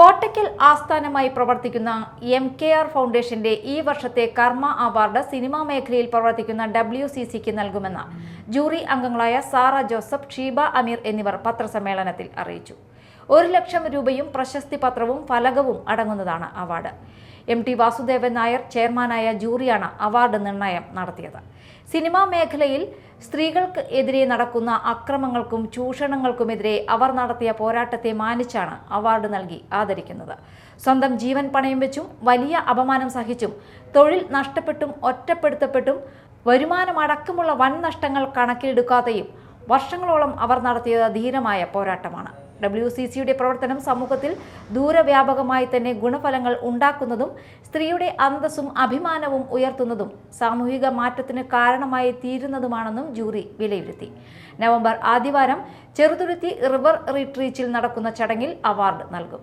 കോട്ടയ്ക്കൽ ആസ്ഥാനമായി പ്രവർത്തിക്കുന്ന M K R ഫൗണ്ടേഷന്റെ ഈ വർഷത്തെ കർമ്മ അവാർഡ് സിനിമാ മേഖലയിൽ പ്രവർത്തിക്കുന്ന ഡബ്ല്യു സി സിക്ക് നൽകുമെന്ന് ജൂറി അംഗങ്ങളായ സാറ ജോസഫ് ഷീബ അമീർ എന്നിവർ പത്രസമ്മേളനത്തിൽ അറിയിച്ചു. ഒരു ലക്ഷം രൂപയും പ്രശസ്തി പത്രവും ഫലകവും അടങ്ങുന്നതാണ് award. M T Vasudevan Nair ചെയർമാനായ ജൂറിയാണ് അവാർഡ് നിർണയം നടത്തിയത്. സിനിമാ മേഖലയിൽ സ്ത്രീകൾക്ക് എതിരെ നടക്കുന്ന അക്രമങ്ങൾക്കും ചൂഷണങ്ങൾക്കുമെതിരെ അവർ നടത്തിയ പോരാട്ടത്തെ മാനിച്ചാണ് അവാർഡ് നൽകി ആദരിക്കുന്നത്. സ്വന്തം ജീവൻ പണയം വെച്ചും വലിയ അപമാനം സഹിച്ചും തൊഴിൽ നഷ്ടപ്പെട്ടും ഒറ്റപ്പെടുത്തപ്പെട്ടും വരുമാനമടക്കമുള്ള വൻ നഷ്ടങ്ങൾ കണക്കിലെടുക്കാതെയും വർഷങ്ങളോളം അവർ നടത്തിയത് ധീരമായ പോരാട്ടമാണ്. ഡബ്ല്യു സി സിയുടെ പ്രവർത്തനം സമൂഹത്തിൽ ദൂരവ്യാപകമായി തന്നെ ഗുണഫലങ്ങൾ ഉണ്ടാക്കുന്നതും സ്ത്രീയുടെ അന്തസ്സും അഭിമാനവും ഉയർത്തുന്നതും സാമൂഹിക മാറ്റത്തിന് കാരണമായി തീരുന്നതുമാണെന്നും ജൂറി വിലയിരുത്തി. നവംബർ ആദ്യവാരം ചെറുതുരുത്തി റിവർ റിട്രീറ്റിൽ നടക്കുന്ന ചടങ്ങിൽ അവാർഡ് നൽകും.